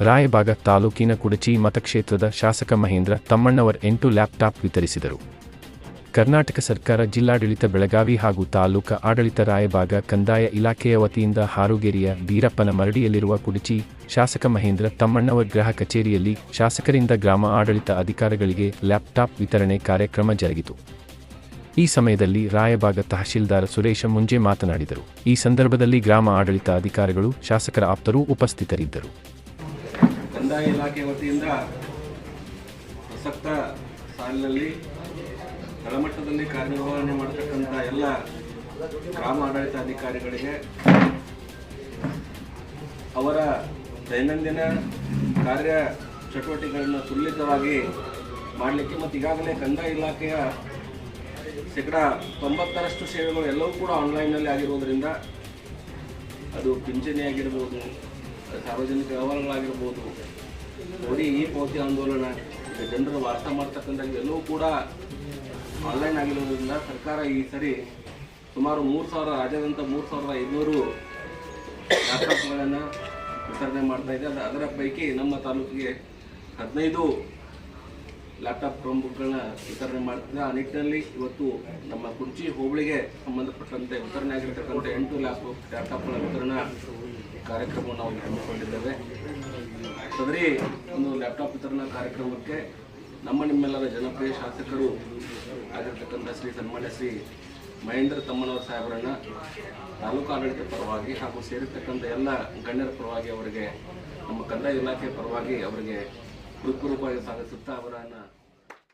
ರಾಯಬಾಗ ತಾಲೂಕಿನ ಕುಡಚಿ ಮತಕ್ಷೇತ್ರದ ಶಾಸಕ ಮಹೇಂದ್ರ ತಮ್ಮಣ್ಣವರ್ ಎಂಟು ಲ್ಯಾಪ್ಟಾಪ್ ವಿತರಿಸಿದರು. ಕರ್ನಾಟಕ ಸರ್ಕಾರ ಜಿಲ್ಲಾಡಳಿತ ಬೆಳಗಾವಿ ಹಾಗೂ ತಾಲೂಕ ಆಡಳಿತ ರಾಯಬಾಗ ಕಂದಾಯ ಇಲಾಖೆಯ ವತಿಯಿಂದ ಹಾರುಗೇರಿಯ ಬೀರಪ್ಪನ ಮರಡಿಯಲ್ಲಿರುವ ಕುಡಚಿ ಶಾಸಕ ಮಹೇಂದ್ರ ತಮ್ಮಣ್ಣವರ್ ಗೃಹ ಕಚೇರಿಯಲ್ಲಿ ಶಾಸಕರಿಂದ ಗ್ರಾಮ ಆಡಳಿತ ಅಧಿಕಾರಿಗಳಿಗೆ ಲ್ಯಾಪ್ಟಾಪ್ ವಿತರಣೆ ಕಾರ್ಯಕ್ರಮ ಜರುಗಿತು. ಈ ಸಮಯದಲ್ಲಿ ರಾಯಬಾಗ ತಹಶೀಲ್ದಾರ್ ಸುರೇಶ ಮುಂಜೆ ಮಾತನಾಡಿದರು. ಈ ಸಂದರ್ಭದಲ್ಲಿ ಗ್ರಾಮ ಆಡಳಿತ ಅಧಿಕಾರಿಗಳು ಶಾಸಕರ ಆಪ್ತರು ಉಪಸ್ಥಿತರಿದ್ದರು. ಕಂದಾಯ ಇಲಾಖೆ ವತಿಯಿಂದ ಪ್ರಸಕ್ತ ಸಾಲಿನಲ್ಲಿ ತಳಮಟ್ಟದಲ್ಲಿ ಕಾರ್ಯನಿರ್ವಹಣೆ ಮಾಡತಕ್ಕಂಥ ಎಲ್ಲ ಗ್ರಾಮ ಆಡಳಿತ ಅಧಿಕಾರಿಗಳಿಗೆ ಅವರ ದೈನಂದಿನ ಕಾರ್ಯ ಚಟುವಟಿಕೆಗಳನ್ನು ಸುಲಲಿತವಾಗಿ ಮಾಡಲಿಕ್ಕೆ ಮತ್ತು ಈಗಾಗಲೇ ಕಂದಾಯ ಇಲಾಖೆಯ ಶೇಕಡ ತೊಂಬತ್ತರಷ್ಟು ಸೇವೆಗಳು ಎಲ್ಲವೂ ಕೂಡ ಆನ್ಲೈನ್ನಲ್ಲಿ ಆಗಿರುವುದರಿಂದ ಅದು ಪಿಂಚಣಿ ಆಗಿರ್ಬೋದು ಸಾರ್ವಜನಿಕ ವ್ಯವಹಾರಗಳಾಗಿರ್ಬೋದು. ನೋಡಿ, ಈ ಪೌತಿ ಆಂದೋಲನ ಜನರು ವಾಸ ಮಾಡ್ತಕ್ಕಂಥ ಎಲ್ಲವೂ ಕೂಡ ಆನ್ಲೈನ್ ಆಗಿರೋದ್ರಿಂದ ಸರ್ಕಾರ ಈ ಸರಿ ಸುಮಾರು ಮೂರು ಸಾವಿರ, ರಾಜ್ಯಾದ್ಯಂತ ಮೂರು ಸಾವಿರದ ಐನೂರು ಲ್ಯಾಪ್ಟಾಪ್ಗಳನ್ನು ವಿತರಣೆ ಮಾಡ್ತಾ ಇದೆ. ಅದು ಅದರ ಪೈಕಿ ನಮ್ಮ ತಾಲೂಕಿಗೆ ಹದಿನೈದು ಲ್ಯಾಪ್ಟಾಪ್ ಕ್ರಮಗಳನ್ನ ವಿತರಣೆ ಮಾಡ್ತಿದೆ. ಆ ನಿಟ್ಟಿನಲ್ಲಿ ಇವತ್ತು ನಮ್ಮ ಕುರ್ಚಿ ಹೋಬಳಿಗೆ ಸಂಬಂಧಪಟ್ಟಂತೆ ವಿತರಣೆ ಆಗಿರ್ತಕ್ಕಂಥ ಎಂಟು ಲ್ಯಾಪ್ ಲ್ಯಾಪ್ಟಾಪ್ಗಳ ವಿತರಣಾ ಕಾರ್ಯಕ್ರಮವನ್ನು ನಾವು ಹಮ್ಮಿಕೊಂಡಿದ್ದೇವೆ. ಸದರಿ ಒಂದು ಲ್ಯಾಪ್ಟಾಪ್ ವಿತರಣಾ ಕಾರ್ಯಕ್ರಮಕ್ಕೆ ನಮ್ಮ ನಿಮ್ಮೆಲ್ಲರ ಜನಪ್ರಿಯ ಶಾಸಕರು ಆಗಿರ್ತಕ್ಕಂಥ ಶ್ರೀ ಸನ್ಮಾನ್ಯ ಶ್ರೀ ಮಹೇಂದ್ರ ತಮ್ಮನವರ ಸಾಹೇಬರನ್ನು ತಾಲೂಕು ಆಡಳಿತ ಪರವಾಗಿ ಹಾಗೂ ಸೇರಿರ್ತಕ್ಕಂಥ ಎಲ್ಲ ಗಣ್ಯರ ಪರವಾಗಿ ಅವರಿಗೆ, ನಮ್ಮ ಕಂದಾಯ ಇಲಾಖೆ ಪರವಾಗಿ ಅವರಿಗೆ ಹೃತ್ಪೂರ್ವಕವಾಗಿ ಸ್ವಾಗತಿಸುತ್ತಾ ಅವರನ್ನು